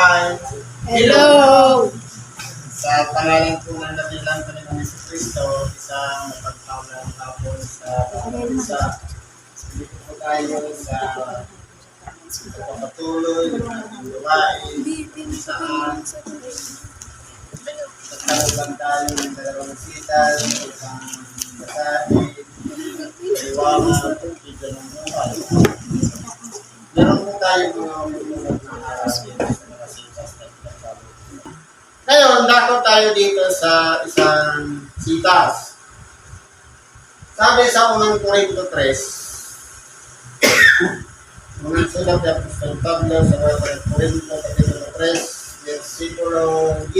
Hi! Hello! Sa pangalan po ng dakilang Panginoon sa Kristo, isang mapagpaulang hapon sa sa dito po tayo sa pagpapatuloy gawain sa Nagkaroon tayo ng dalawang sital, isang basahin, kaliwangan, tubig ng buhay. Meron po tayo mga mga pinagbago. Ngayon, dako tayo dito sa isang sitas. Sabi sa unang Korinto 3, unang sulat ni Apostol sa unang Korinto Kapitulo 3, versikulo 10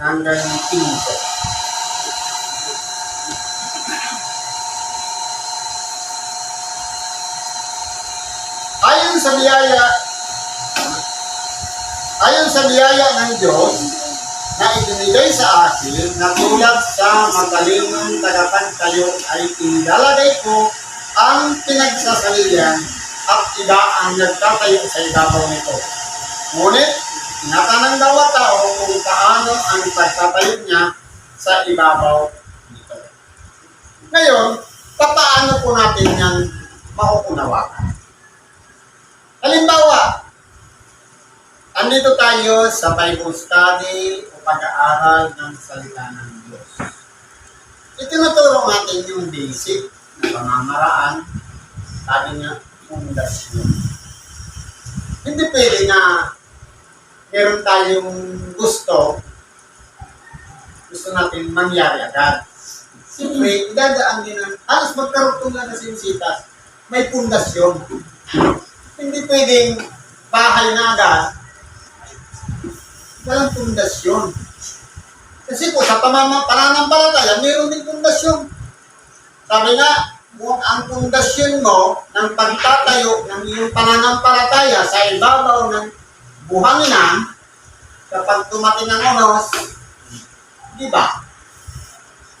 hanggang 15. Ayon sa biyaya Ayon sa biyaya ng Diyos na ibinigay sa akin na tulad sa magalingang tagapagtayo ay inilagay ko ang pinagsasalihan at iba ang nagtatayo sa ibabaw nito. Ngunit, tinatanang daw ang tao kung paano ang pagtatayo niya sa ibabaw nito. Ngayon, paano po natin yan mauunawakan? Halimbawa, andito tayo sa Bible study o pag-aaral ng salita ng Diyos. Itinuturo natin yung basic na pamamaraan, sabi niya, pundasyon. Hindi pwede na meron tayong gusto, gusto natin mangyari agad. Siyempre, idadaan din ang, halos magkarutong na sinsitas, may pundasyon. Hindi pwedeng bahay na agad, walang pundasyon. Kasi po sa pamama, pananampalataya, mayroon din pundasyon. Sabi nga, kung ang pundasyon mo ng pagtatayo ng iyong pananampalataya sa ibabaw ng buhanginan, kapag tumating ang oras, di ba?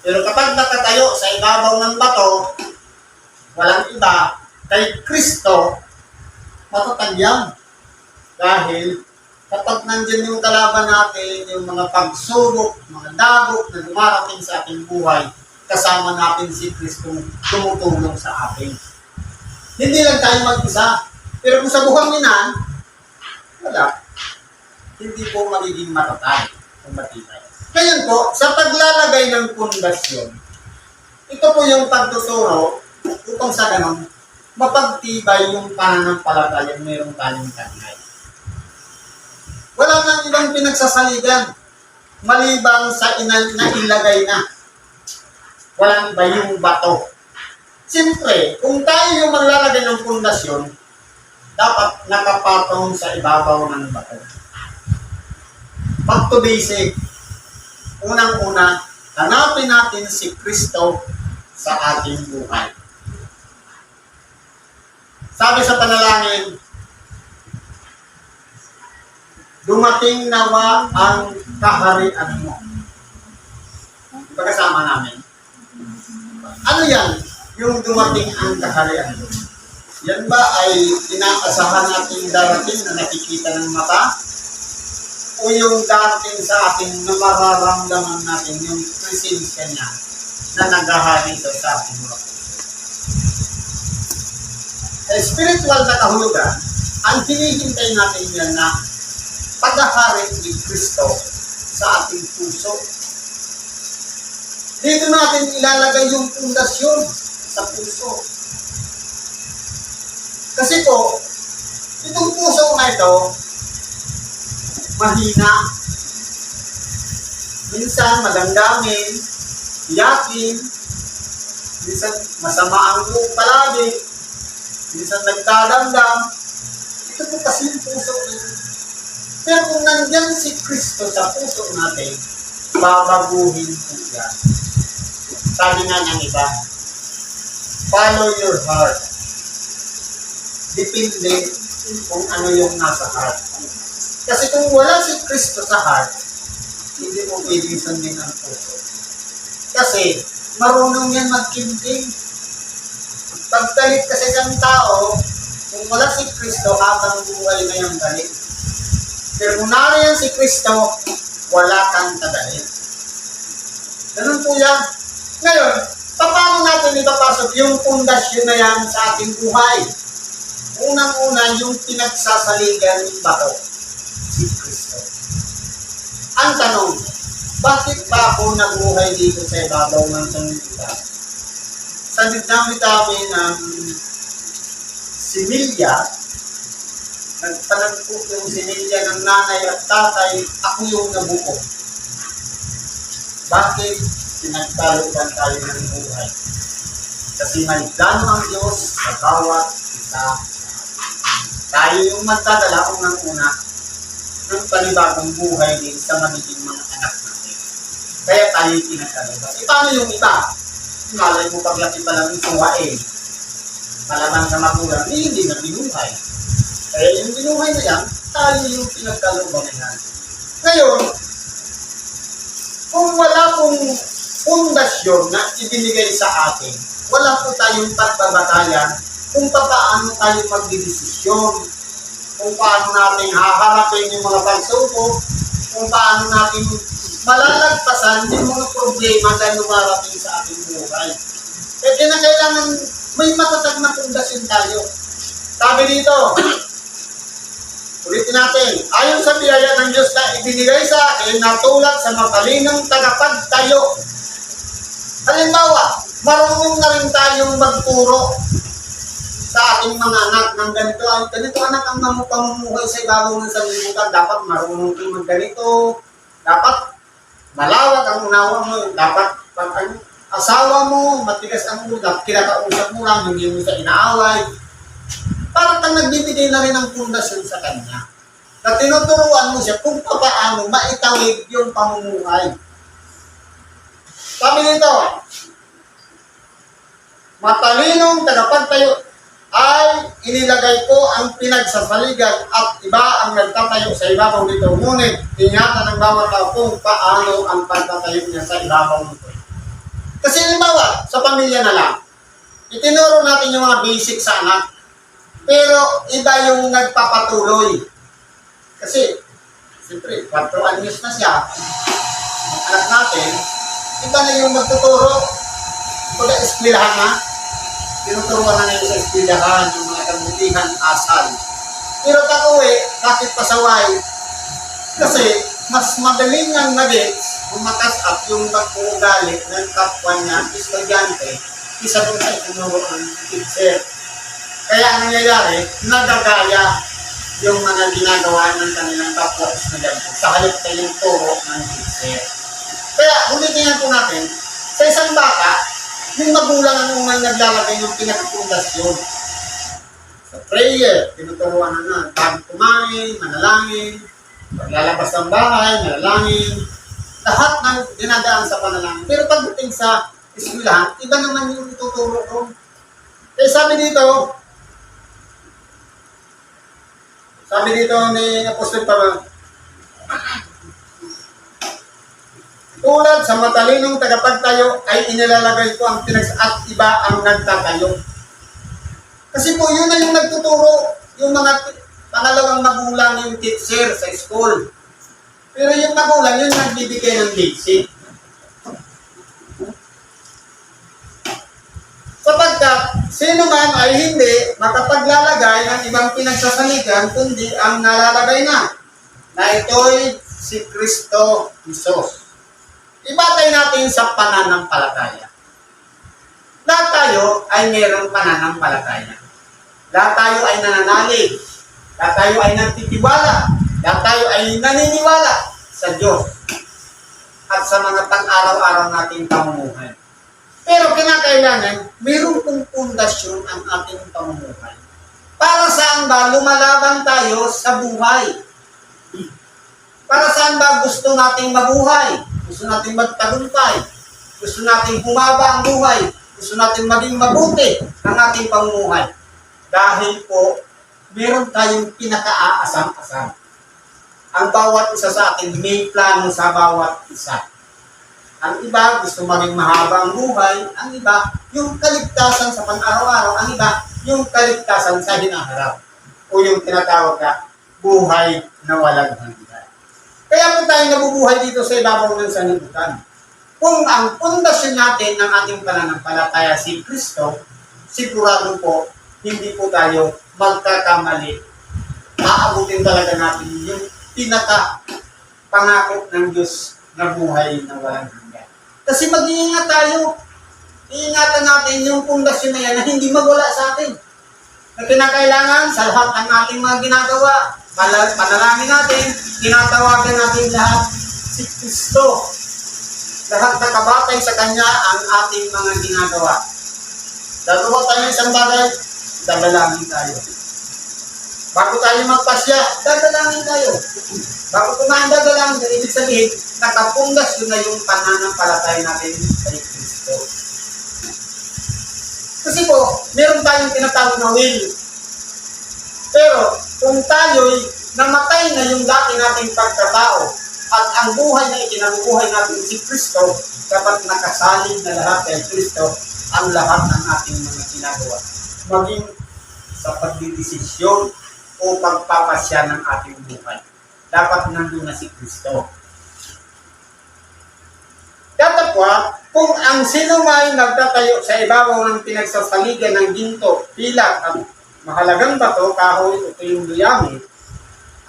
Pero kapag nakatayo sa ibabaw ng bato, walang iba, kay Kristo, matatag yan. Dahil kapag nandyan yung kalaban natin, yung mga pagsubok, mga dagok na dumarating sa ating buhay, kasama natin si Kristo tumutulong sa atin. Hindi lang tayo mag-isa. Pero kung sa buhanginan, wala. Hindi po magiging matatag kung matibay. Ngayon po, sa paglalagay ng pundasyon, ito po yung pagtuturo upang sa ganun, mapagtibay yung pananampalataya meron tayong kanay. Wala nang ibang pinagsasaligan maliban sa ina- na ilagay na. Walang iba yung bato. Siyempre, kung tayo yung maglalagay ng pundasyon, dapat nakapatong sa ibabaw ng bato. Back to basic. Unang-una, hanapin natin si Kristo sa ating buhay. Sabi sa panalangin, dumating nawa ang kaharian mo. Pagkasama namin. Ano yan? Yung dumating ang kaharian mo. Yan ba ay inaasahan natin darating na nakikita ng mata? O yung darating sa atin na mararamdaman natin yung presensya niya na naghahari sa ating mga? Sa spiritual na kahulugan, ang hinihintay natin yan na paghahari ni Kristo sa ating puso. Dito natin ilalagay yung pundasyon sa puso. Kasi po, itong puso na ito, mahina. Minsan magandangin, iyakin, minsan masama ang buong palagi, minsan nagdadamdam. Ito po kasi yung puso natin. Pero kung nandyan si Kristo sa puso natin, babaguhin po yan. Sabi nga ng iba, follow your heart. Depende kung ano yung nasa heart. Kasi kung wala si Kristo sa heart, hindi mo pwedeng sundin ang puso. Kasi marunong yan magkinting. Pagdalit kasi ng tao, kung wala si Kristo, habang buhay na yung galit. Pero kung nariyan si Kristo, wala kang tadalhin. Ganun po yan. Ngayon, paano natin ipapasok yung pundasyon na yan sa ating buhay? Unang-una, yung pinagsasaligan ng bato, si Kristo. Ang tanong, bakit ba ako nabuhay dito sa ibabaw ng sanlibutan? Sa dami-dami ng similya, nagtanagpo yung similya ng nanay at tatay, ako yung nabuo. Bakit pinagtalutan tayo ng buhay? Kasi may plano ang Diyos sa bawat isa. Tayo yung magdadala unang-una ng panibagong buhay din sa magiging mga anak natin. Kaya tayo yung pinagtalutan. E paano yung iba? Malay mo paglaki pa lang yung tuwain. Malamang sa magulang, eh, hindi na binuhay. Kaya yung binuhay na yan, tayo yung pinagkaluban na yan. Ngayon, kung wala pong pundasyon na ibinigay sa atin, wala po tayong pagbabatayan kung paano tayo magdidesisyon, kung paano natin haharapin yung mga pagsubok, kung paano natin malalagpasan yung mga problema na lumarating sa ating buhay. Kaya kinakailangan may matatag na pundasyon tayo. Sabi dito, ulitin natin, ayon sa biyaya ng Diyos na ibinigay sa akin na tulad sa matalinong tagapagtayo. Halimbawa, marunong na rin tayong magturo sa ating mga anak ng ganito. Ay, ganito anak ang pamumuhay sa ibabaw ng sanlibutan. Dapat marunong kang magganito. Dapat malawak ang unawa mo. Dapat pag ano, asawa mo, matigas ang ulo. Dapat kinakausap mo lang, hindi mo sa inaaway. Parang kang nagbibigay na rin ng pundasyon sa kanya. Na tinuturuan mo siya kung paano maitawid yung pamumuhay. Sabi nito, matalinong tagapagtayo ay inilagay ko ang pinagsasaligan at iba ang nagtatayo sa ibabaw nito. Ngunit ingatan ng bawat tao kung paano ang pagtatayo niya sa ibabaw nito. Kasi halimbawa, sa pamilya na lang, itinuro natin yung mga basic sa anak. Pero iba yung nagpapatuloy. Kasi, siyempre, 4 anyos na siya. Anak natin, iba na yung magtuturo. Kung eskwelahan na, tinuturuan na nila sa eskwelahan, yung mga kabutihan, asal. Pero takuwi, bakit pasaway? Kasi, mas madaling ang nagets umatas up yung pag-uugali ng kapwa niya, estudyante, isa doon sa itinuro ng teacher. Kaya ang nangyayari, nagagaya yung mga ginagawa ng kanilang kapwa estudyante sa halip na yung turo ng teacher. Kaya, ulitin po natin, sa isang bata, yung magulang ang unang naglalagay ng pinakapundasyon. Sa prayer, tinuturuan na na, bago kumain, manalangin, paglalabas ng bahay, manalangin, lahat ng dinadaan sa panalangin. Pero pagdating sa eskwelahan, iba naman yung ituturo ko. Kaya sabi dito, sabi dito ni Apostol Pablo, tulad sa matalinong tagapagtayo ay inilalagay ko ang pinags at iba ang nagtatayo. Kasi po yun na yung nagtuturo, yung mga pangalawang magulang yung teacher sa school. Pero yung magulang yun nagbibigay ng basic. Sapagkat sino man ay hindi makapaglalagay ng ibang pinagsasaligan kundi ang nalalagay na na ito'y si Kristo Jesus. Ibatay natin sa pananampalataya. Lahat tayo ay mayroong pananampalataya. Lahat tayo ay nananalig. Lahat tayo ay nagtitiwala. Lahat tayo ay naniniwala sa Diyos at sa mga pang-araw-araw nating pamumuhay. Pero kinakailangan, mayroong pong pundasyon ang ating pamumuhay. Para saan ba lumalaban tayo sa buhay? Para saan ba gusto nating mabuhay? Gusto nating magtagumpay? Gusto nating humaba ang buhay? Gusto nating maging mabuti ang ating pamumuhay? Dahil po, meron tayong pinaka-aasam-asam. Ang bawat isa sa atin may plano sa bawat isa. Ang iba gusto maging mahaba ang buhay, ang iba yung kaligtasan sa pang-araw-araw, ang iba yung kaligtasan sa hinaharap o yung tinatawag na buhay na walang hanggan. Kaya po tayo nabubuhay dito sa ibabaw ng sanlibutan. Kung ang pundasyon natin ng ating pananampalataya si Kristo, sigurado po, hindi po tayo magkakamali. Aabutin talaga natin yung pinaka pangako ng Diyos na buhay na walang. Kasi mag-iingat tayo. Iingatan natin yung pundasyon na yan na hindi magwala sa atin. Na kinakailangan sa lahat ng ating mga ginagawa, panalangin natin, tinatawagan natin lahat si Kristo. Lahat na kabatay sa Kanya ang ating mga ginagawa. Gagawa tayo ng isang bagay, dadalangin tayo. Bago tayo magpasya, dadalangin tayo. Bago kumain dadalangin, ibig sabihin, nakapundas yun na yung pananampalataya natin kay Kristo. Kasi po, meron tayong tinatawag na will. Pero, kung tayo'y namatay na yung dati nating pagkatao, at ang buhay na ikinabubuhay natin si Kristo, dapat nakasalig na lahat kay Kristo ang lahat ng ating mga ginagawa. Maging sa pagdidesisyon o pagpapasya ng ating buhay. Dapat nandun na si Kristo. Datapwa, kung ang sino may nagtatayo sa ibabaw ng pinagsasaligan ng ginto, pilak at mahalagang bato, kahoy o tuyong duyami,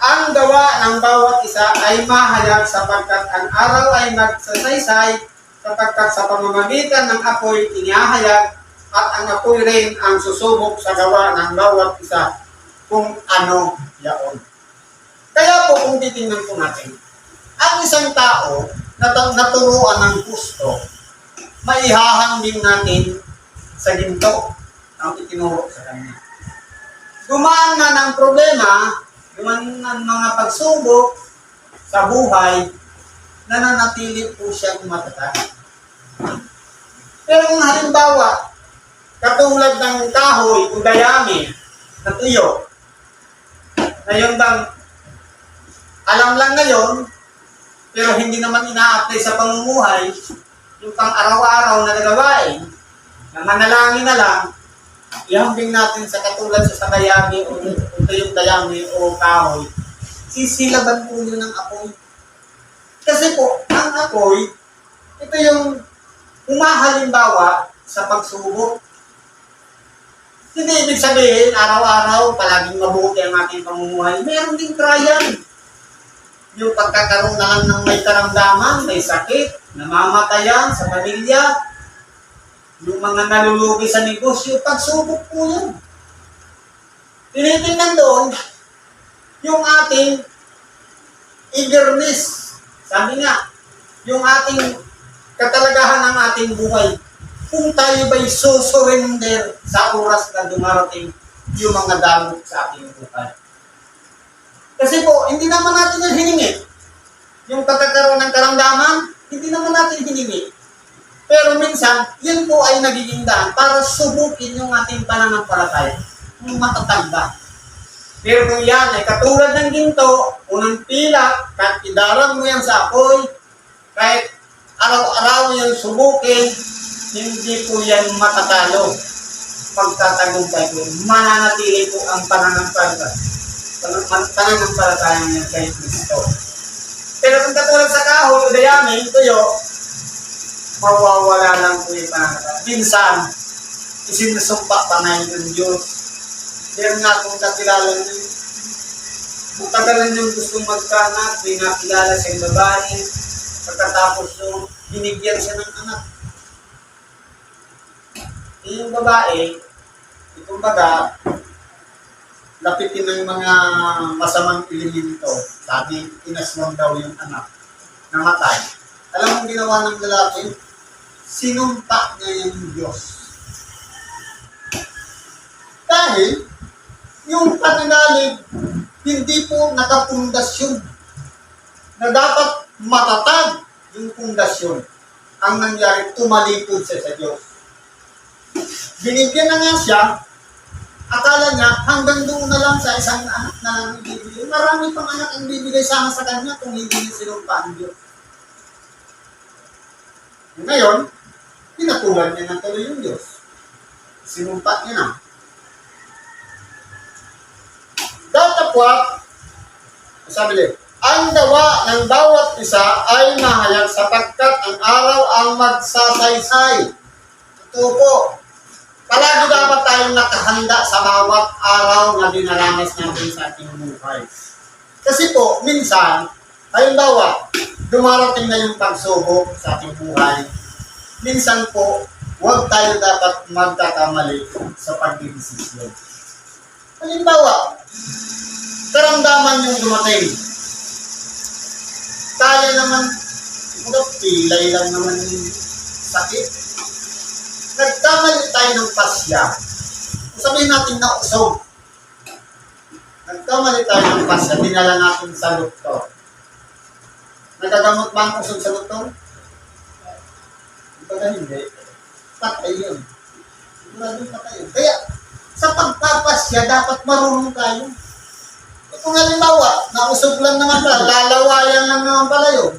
ang gawa ng bawat isa ay mahayag sapagkat ang araw ay nagsasaysay sapagkat sa pamamagitan ng apoy inihahayag at ang apoy rin ang susubok sa gawa ng bawat isa kung ano yaon. Kaya po kung titingnan po natin, ang isang tao na naturuan ng gusto, maihahambing natin sa ginto ang itinuro sa kanya. Gumaan na ng problema, gumaan na ng mga pagsubok sa buhay, nananatili po siyang matatag. Pero kung halimbawa, katulad ng kahoy o dayami na tuyo, na yun bang alam lang ngayon, pero hindi naman ina-apply sa pamumuhay, yung pang araw-araw na nagawain, na manalangin na lang, ihambing natin sa katulad sa dayami o ito yung dayami o kahoy, sisilaban po yun ng apoy. Kasi po, ang apoy, ito yung umahalimbawa sa pagsubok. Hindi ibig sabihin, araw-araw, palaging mabuti ang ating pamumuhay. Meron din trial. Yung pagkakaroon na lang ng may karamdaman, may sakit, namamatayan sa pamilya, yung mga nalulugi sa negosyo, pagsubok po yan. Tinitingnan doon, yung ating eagerness. Sabi nga, yung ating katalagahan ng ating buhay. Kung tayo ba'y susurrender sa oras na dumarating yung mga damot sa ating buhay. Kasi po, hindi naman natin yung hiningi. Yung pagkakaroon ng karamdaman, hindi naman natin hiningi. Pero minsan, yun po ay nagiging daan para subukin yung ating pananampalataya. Yung matatag ba. Pero kung yan ay katulad ng ginto, unang pila, kahit idarang mo yan sa apoy, kahit araw-araw yung subukin, hindi po yan matatalo. Pagtatagumpay po, mananatili po ang pananampalataya. Pananampalataya niya kay Kristo. Pero kung katulad sa kahoy o dayami, tuyo, mawawala lang po yung pananampalataya. Minsan, isinusumpa pa na yung Diyos. Meron nga akong kakilala niyo. Matagalan yung gustong magkanak, may nakilala sa babae. Pagkatapos yung binigyan siya ng anak. Eh, yung babae, itong baga, lapitin ng mga masamang elemento. Sabi, inaswang daw yung anak. Namatay. Alam mo ginawa ng lalaki? Sinumpa niya yung Diyos. Dahil, yung pananalig, hindi po nakapundasyon na dapat matatag yung pundasyon. Ang nangyari, tumalikod siya sa Diyos. Binigyan na nga siya, akala niya hanggang doon na lang sa isang anak na lang ibibigay. Marami pang anak ang bibigay sana sa kanya kung hindi niya sinumpa ang Diyos. Ngayon, pinatulan niya na tuloy yung Diyos. Sinumpa niya na. Datapwat, Sabi niya, ang gawa ng bawat isa ay mahayag sapagkat ang araw ang magsasaysay. Totoo po. Palagi dapat tayong nakahanda sa bawat araw na dinaranas natin sa ating buhay. Kasi po, minsan, halimbawa, dumarating na yung pagsubok sa ating buhay. Minsan po, huwag tayo dapat magkakamali sa pagdidesisyon. Halimbawa, karamdaman yung dumating. Kaya naman, pilay lang naman yung sakit. Nagkamali tayo ng pasya. Sabihin natin na usog. Nagkamali tayo ng pasya, dinala natin sa doktor. Nagagamot ba ang usog sa doktor? Ito hindi. Patay yun. Sigurado patay yun. Kaya, sa pagpapasya, dapat marunong tayo. Kung halimbawa, nausog lang naman pala, lalawayan lang naman pala yun.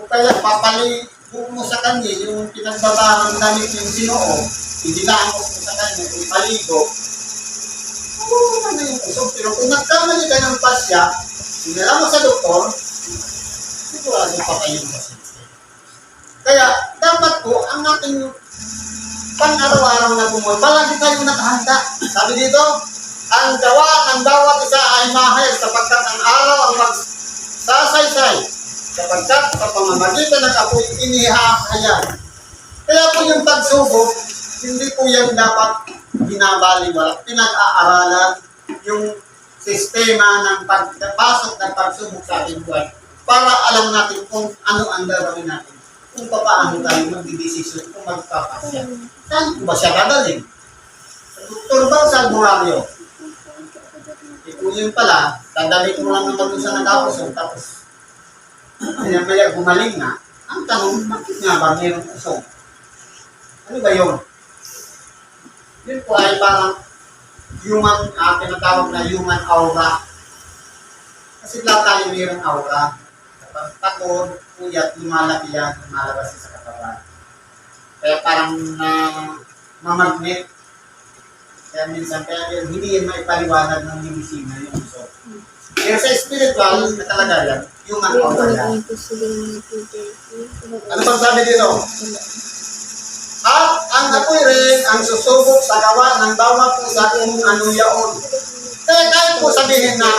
O kaya papaligo mo sa kanya yung pinagbabahan damit yung sinoo, idinaamok mo sa kanya, ipaligo. Oo naman yung usog. Pero kung nagkamali ka ng pasya, sinala mo sa doktor, sigurado pa kayong pasyente. Kaya, dapat po, ang ating pang-araw-araw na bumoy, palagi tayong nakahanda. Sabi dito, ang gawa ng bawat isa ay mahayag sapagkat ang araw ang magsasaysay sapagkat sa pamamagitan ng apoy inihahayag. Kaya po yung pagsubok, hindi po yan dapat binabaliwala. Pinag-aaralan yung sistema ng pagpasok ng pagsubok sa ating buhay para alam natin kung ano ang gagawin natin. Kung paano tayo magdidesisyon kung magpapasya. Saan ko ba siya dadalhin? Sa doktor ba sa albularyo? Eh, kung yun pala, dadalik mo lang naman sa nag-ausong, tapos kaya maya gumaling na. Ang tanong, bakit nga ba mayroong usong? Ano ba yun? Yun po ay parang human, uh, tinatawag na human aura. Kasi lahat tayo mayroong aura. Kapag takot, puyat, lumalaki yan, lumalabas sa katawan. Kaya parang na mamagnet. Kaya minsan, kaya yun, hindi yan maipaliwanag ng medisina yung uso. Pero sa spiritual, na talaga yan, yung ang aura yan. Ano pang sabi dito? At ang apoy rin ang susubok sa gawa ng bawat isa kung ano yaon. Kaya kahit po sabihin na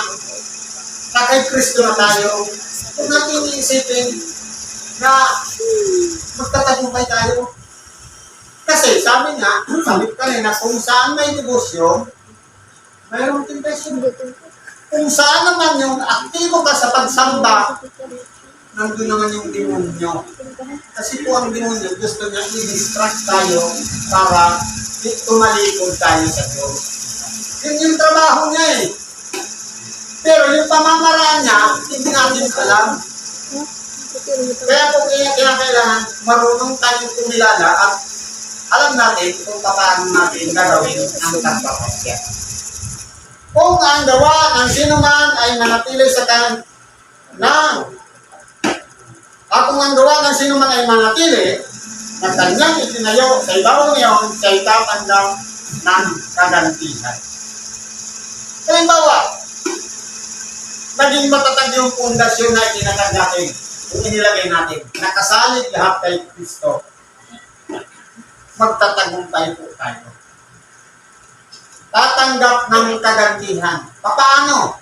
na kay Kristo na tayo, huwag natin iisipin na magtatagumpay tayo. Kasi sabi nga, sabi ko kanina, kung saan may negosyo, mayroong temptation. Kung saan naman yung aktibo ka sa pagsamba, nandun naman yung demonyo. Kasi po ang demonyo, gusto niya i-distract tayo para tumalikod tayo sa Diyos. Yun yung trabaho niya eh. Pero yung pamamaraan niya, hindi natin alam. Kaya po kaya kinakailangan marunong tayong kumilala at alam natin kung paano natin gagawin ang pagpapasya. Kung ang gawa ng sinuman ay manatili sa kan ng at kung ang gawa ng sinuman ay manatili na kanyang itinayo sa ibabaw ngayon, siya'y tatanggap ng kagantihan. Halimbawa, naging matatag yung pundasyon na itinatag natin, yung inilagay natin, nakasalig lahat kay Kristo, magtatagumpay po tayo. Tatanggap ng kagantihan. Paano?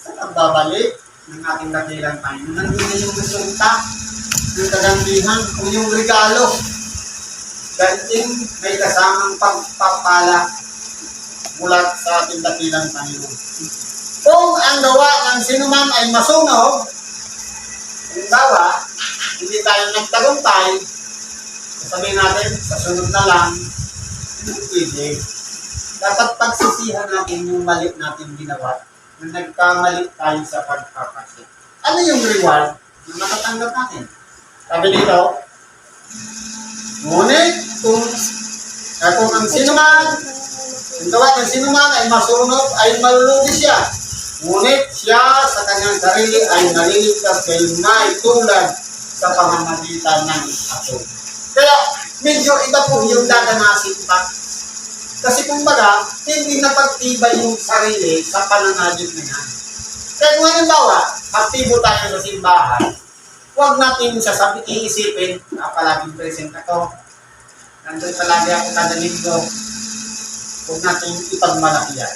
Sa pagbabalik ng ating dakilang tayo. Nandun na yung resulta ng kagantihan o yung regalo. Ganting may kasamang pagpapala mula sa ating dakilang Panginoon. Kung ang gawa ng sinuman ay masunog, halimbawa, hindi tayo nagtagumpay, sabihin natin, sa sunod na lang, hindi pwede. Dapat pagsisihan natin yung mali natin ginawa na nagkamali tayo sa pagpapasya. Ano yung reward na matatanggap natin? Sabi dito, ngunit kung, uh, kung ang sinuman, ang gawa ng sinuman ay masunog, ay malulugi siya. Ngunit siya sa kanyang sarili ay naliligtas kay na tulad sa pamamagitan ng ato. Kaya medyo iba po yung dadanasin pa. Kasi kumbaga, hindi napagtibay yung sarili sa pananagip na. Kaya kung halimbawa, aktibo tayo sa simbahan, huwag natin sasabi, iisipin, na palaging present ako. Nandun palagi ako kada linggo. Huwag natin ipagmalaki yan.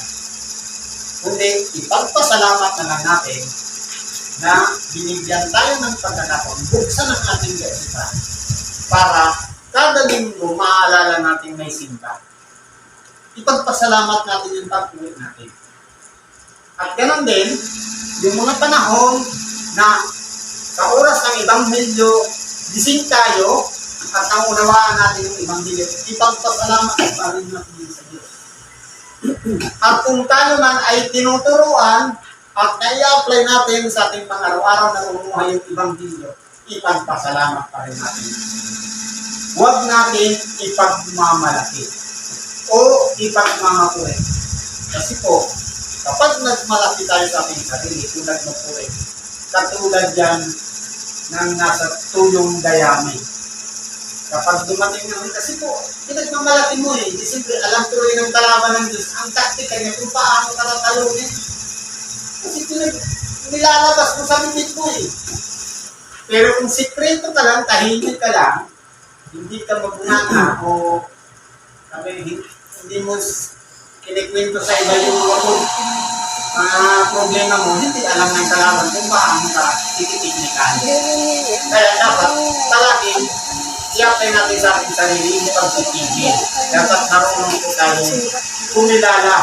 Kundi, ipagpasalamat na lang natin na binigyan tayo ng pagkakataon, buksan ang ating gaisipan para kada linggo maaalala natin may simba. Ipagpasalamat natin yung pag-uwi natin. At ganon din, yung mga panahon na sa oras ng ibang milyo, gising tayo at naunawaan natin yung ibang milyo, ipagpasalamat pa rin natin sa Diyos. At kung tayo man ay tinuturuan at nai-apply natin sa ating pang-araw-araw na umuhay yung ibang milyo, ipagpasalamat pa rin natin. Huwag natin ipagmamalaki o ipagmamapuri. Kasi po, kapag nagmalaki tayo sa ating sarili, kung nagmapuri, katulad yan ng nasa tulong dayami. Kapag dumating naman, kasi po, pinagmamalaki mo eh, di siyempre alam rin ang kalaban ng Diyos, ang taktika niya kung paano ka tatalunin. Kasi pinag, nilalabas mo sa bibig mo eh. Pero kung sikreto ka lang, tahimik ka lang, hindi ka magnana o sabi, hindi mo kinikwento sa iba yung mga mga problema mo, hindi alam ng kalaban kung paano ka tititiknikan. Kaya dapat palagi i-apply natin sa ating sarili yung pagtitigil. Dapat marunong po tayo kumilala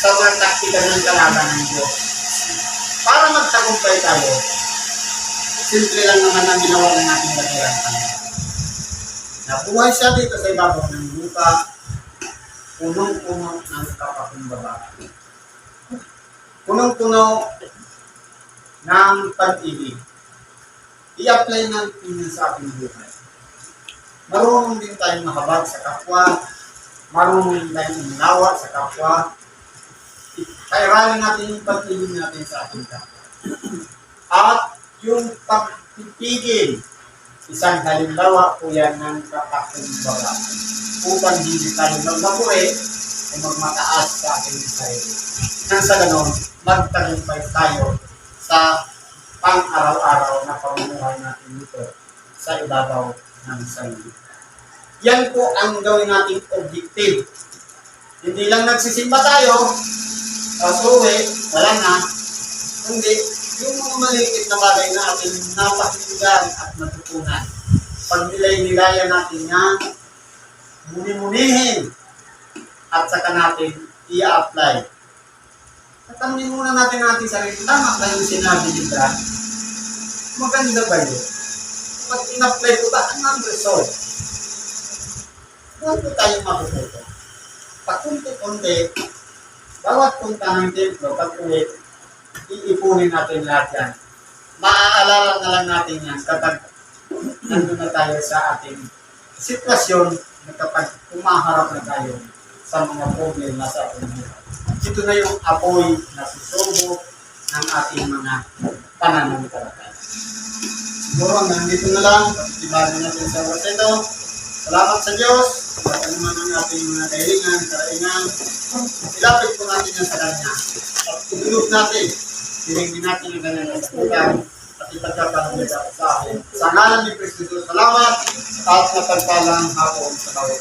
sa mga taktika ng kalaban ng Diyos. Para magtagumpay tayo, simple lang naman ang ginawa ng ating batirang Nabuhay siya dito sa ibabaw ng lupa, punong-puno ng kapakumbaba. Punong-puno ng pag-ibig. I-apply natin yun sa ating buhay. Marunong din tayong mahabag sa kapwa, marunong din tayong uminawa sa kapwa, kairalin natin yung pag-ibig natin sa ating kapwa. At yung pagpipigil, isang halimbawa po yan ng kakakumbaga upang hindi tayo magmapuri o magmataas sa ating sarili. Nang sa ganon, magtagumpay tayo sa pang-araw-araw na pamumuhay natin dito sa ibabaw ng sarili. Yan po ang gawin nating objective. Hindi lang nagsisimba tayo, tapos uwi, wala na, kundi yung mga maliliit na bagay na ating napakinggan at natutunan. Pag nilay-nilayan natin yan, muni-munihin at saka natin i-apply. Tatanungin muna natin ang ating sarili, tama ba yung sinabi ni Brad? Maganda ba yun? Pag in-apply ko ba, ano ang result? Doon po tayo matututo. Pakunti-kunti, bawat punta ng templo, pag uwi, iipunin natin lahat yan. Maaalala na lang natin yan kapag nandun na tayo sa ating sitwasyon na kapag kumaharap na tayo sa mga problema sa ating buhay. Ito na yung apoy na susubo ng ating mga pananampalataya. Siguro nandito na lang, pagkibago natin sa oras ito. Salamat sa Diyos, sa naman ang ating mga kahilingan, karaingan. Ilapit po natin yan sa Kanya. At itulog natin, Hilingin natin yung ganyan na sakutan at ipagkakalamit ako sa akin. Sa ngalan ni Kristo, salamat at napagpalang hapon sa bawat.